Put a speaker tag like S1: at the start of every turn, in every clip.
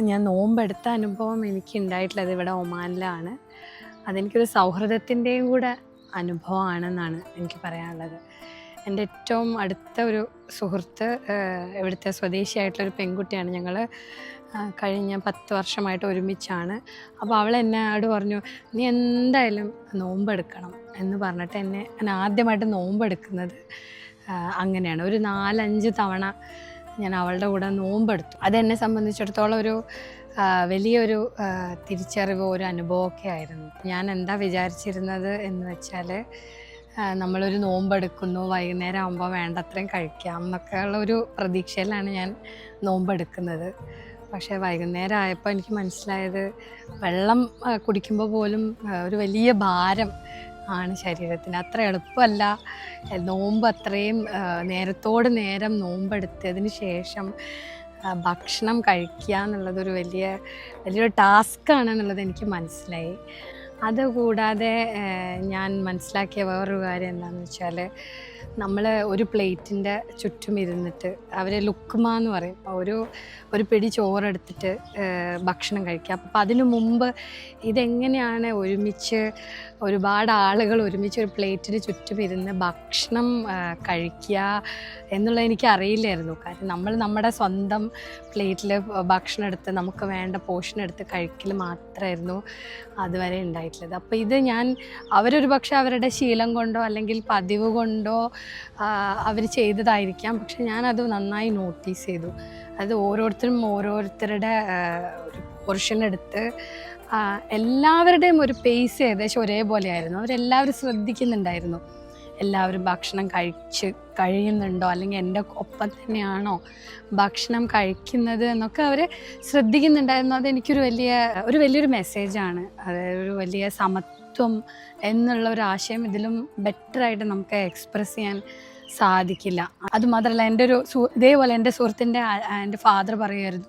S1: ഞാൻ നോമ്പെടുത്ത അനുഭവം എനിക്ക് ഉണ്ടായിട്ടുള്ളത് ഇവിടെ ഒമാനിലാണ്. അതെനിക്കൊരു സൗഹൃദത്തിന്റെയും കൂടെ അനുഭവമാണെന്നാണ് എനിക്ക് പറയാനുള്ളത്. എന്റെ ഏറ്റവും അടുത്ത ഒരു സുഹൃത്ത് ഇവിടുത്തെ സ്വദേശിയായിട്ടുള്ളൊരു പെൺകുട്ടിയാണ്. ഞങ്ങൾ കഴിഞ്ഞ പത്ത് വർഷമായിട്ട് ഒരുമിച്ചാണ്. അപ്പോൾ അവൾ എന്നോട് പറഞ്ഞു നീ എന്തായാലും നോമ്പെടുക്കണം എന്ന് പറഞ്ഞിട്ട് എന്നെ ഞാൻ ആദ്യമായിട്ട് നോമ്പെടുക്കുന്നത് അങ്ങനെയാണ്. ഒരു നാലഞ്ച് തവണ ഞാൻ അവളുടെ കൂടെ നോമ്പെടുത്തു. അതെന്നെ സംബന്ധിച്ചിടത്തോളം ഒരു വലിയൊരു തിരിച്ചറിവ് ഒരു അനുഭവമൊക്കെ ആയിരുന്നു. ഞാൻ എന്താ വിചാരിച്ചിരുന്നത് എന്ന് വെച്ചാൽ നമ്മളൊരു നോമ്പെടുക്കുന്നു വൈകുന്നേരം ആകുമ്പോൾ വേണ്ടത്രയും കഴിക്കാം എന്നൊക്കെ ഉള്ള ഒരു പ്രതീക്ഷയിലാണ് ഞാൻ നോമ്പെടുക്കുന്നത്. പക്ഷേ വൈകുന്നേരം ആയപ്പോൾ എനിക്ക് മനസ്സിലായത് വെള്ളം കുടിക്കുമ്പോൾ പോലും ഒരു വലിയ ഭാരം ആണ് ശരീരത്തിന്. അത്ര എളുപ്പമല്ല. നോമ്പ് അത്രയും നേരത്തോട് നേരം നോമ്പെടുത്തതിന് ശേഷം ഭക്ഷണം കഴിക്കുക എന്നുള്ളതൊരു വലിയ വലിയൊരു ടാസ്ക്കാണ് എന്നുള്ളത് എനിക്ക് മനസ്സിലായി. അതുകൂടാതെ ഞാൻ മനസ്സിലാക്കിയ വേറൊരു കാര്യം എന്താണെന്ന് വെച്ചാൽ നമ്മൾ ഒരു പ്ലേറ്റിന്റെ ചുറ്റും ഇരുന്നിട്ട് അവർ ലുക്കുമ എന്ന് പറയും. ഒരു ഒരു പിടി ചോറെടുത്തിട്ട് ഭക്ഷണം കഴിക്കുക. അപ്പം അതിനു മുമ്പ് ഇതെങ്ങനെയാണ് ഒരുമിച്ച് ഒരുപാട് ആളുകൾ ഒരുമിച്ച് ഒരു പ്ലേറ്റിന് ചുറ്റും ഇരുന്ന് ഭക്ഷണം കഴിക്കുക എന്നുള്ളത് എനിക്ക് അറിയില്ലായിരുന്നു. കാരണം നമ്മൾ നമ്മുടെ സ്വന്തം പ്ലേറ്റിൽ ഭക്ഷണം എടുത്ത് നമുക്ക് വേണ്ട പോഷൻ എടുത്ത് കഴിക്കൽ മാത്രമായിരുന്നു അതുവരെ ഉണ്ടായിട്ടുള്ളത്. അപ്പോൾ ഇത് ഞാൻ അവരൊരു പക്ഷേ അവരുടെ ശീലം കൊണ്ടോ അല്ലെങ്കിൽ പതിവ് കൊണ്ടോ അവർ ചെയ്തതായിരിക്കാം. പക്ഷെ ഞാനത് നന്നായി നോട്ടീസ് ചെയ്തു. അത് ഓരോരുത്തരും ഓരോരുത്തരുടെ ഒരു പോർഷൻ എടുത്ത് എല്ലാവരുടെയും ഒരു പേസ് ഏകദേശം ഒരേപോലെ ആയിരുന്നു അവരെല്ലാവരും ശ്രദ്ധിക്കുന്നുണ്ടായിരുന്നു. എല്ലാവരും ഭക്ഷണം കഴിച്ച് കഴിയുന്നുണ്ടോ? അല്ലെങ്കിൽ എന്റെ ഒപ്പം തന്നെയാണോ ഭക്ഷണം കഴിക്കുന്നത് എന്നൊക്കെ അവർ ശ്രദ്ധിക്കുന്നുണ്ടായിരുന്നു. അതെനിക്കൊരു വലിയ ഒരു വലിയൊരു മെസ്സേജാണ് അതായത് ഒരു വലിയ സമത്വം എന്നുള്ള ഒരു ആശയം ഇതിലും ബെറ്ററായിട്ട് നമുക്ക് എക്സ്പ്രസ് ചെയ്യാൻ സാധിക്കില്ല. അതുമാത്രമല്ല എന്റെ ഒരു ഇതേപോലെ എന്റെ സുഹൃത്തിന്റെ എന്റെ ഫാദർ പറയുമായിരുന്നു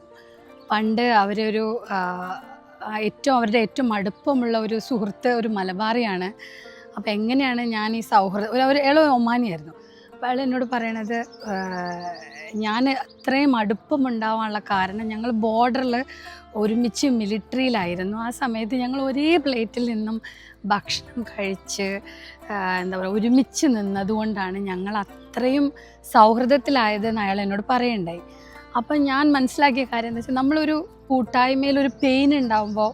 S1: പണ്ട് അവരൊരു ഏറ്റവും അവരുടെ ഏറ്റവും അടുപ്പമുള്ള ഒരു സുഹൃത്ത് ഒരു മലബാറിയാണ്. അപ്പോൾ എങ്ങനെയാണ് ഞാൻ ഈ സൗഹൃദം? ഒരു- ഏളോ ഒമാനിയായിരുന്നു. അപ്പോൾ അയാൾ എന്നോട് പറയണത് ഞാൻ അത്രയും അടുപ്പമുണ്ടാവാനുള്ള കാരണം ഞങ്ങൾ ബോർഡറിൽ ഒരുമിച്ച് മിലിറ്ററിയിലായിരുന്നു. ആ സമയത്ത് ഞങ്ങൾ ഒരേ പ്ലേറ്റിൽ നിന്നും ഭക്ഷണം കഴിച്ച് എന്താ പറയുക ഒരുമിച്ച് നിന്നതുകൊണ്ടാണ് ഞങ്ങൾ അത്രയും സൗഹൃദത്തിലായതെന്ന് അയാൾ എന്നോട് പറയണ്ടായി. അപ്പം ഞാൻ മനസ്സിലാക്കിയ കാര്യം എന്താ വെച്ചാൽ നമ്മളൊരു കൂട്ടായ്മയിൽ ഒരു പെയിൻ ഉണ്ടാകുമ്പോൾ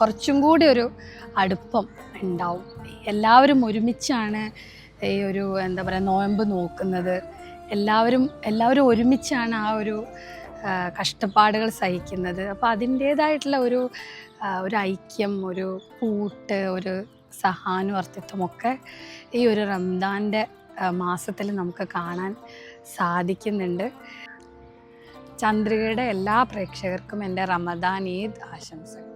S1: കുറച്ചും കൂടി ഒരു അടുപ്പം ഉണ്ടാവും. എല്ലാവരും ഒരുമിച്ചാണ് ഈ ഒരു എന്താ പറയുക നോയമ്പ് നോക്കുന്നത്. എല്ലാവരും എല്ലാവരും ഒരുമിച്ചാണ് ആ ഒരു കഷ്ടപ്പാടുകൾ സഹിക്കുന്നത്. അപ്പോൾ അതിന്റേതായിട്ടുള്ള ഒരു ഒരു ഐക്യം ഒരു കൂട്ട് ഒരു സഹാനുവർത്തിത്വമൊക്കെ ഈ ഒരു റംദാന്റെ മാസത്തിൽ നമുക്ക് കാണാൻ സാധിക്കുന്നുണ്ട്. ചന്ദ്രികയുടെ എല്ലാ പ്രേക്ഷകർക്കും എന്റെ റമദാൻ ഈദ് ആശംസകൾ.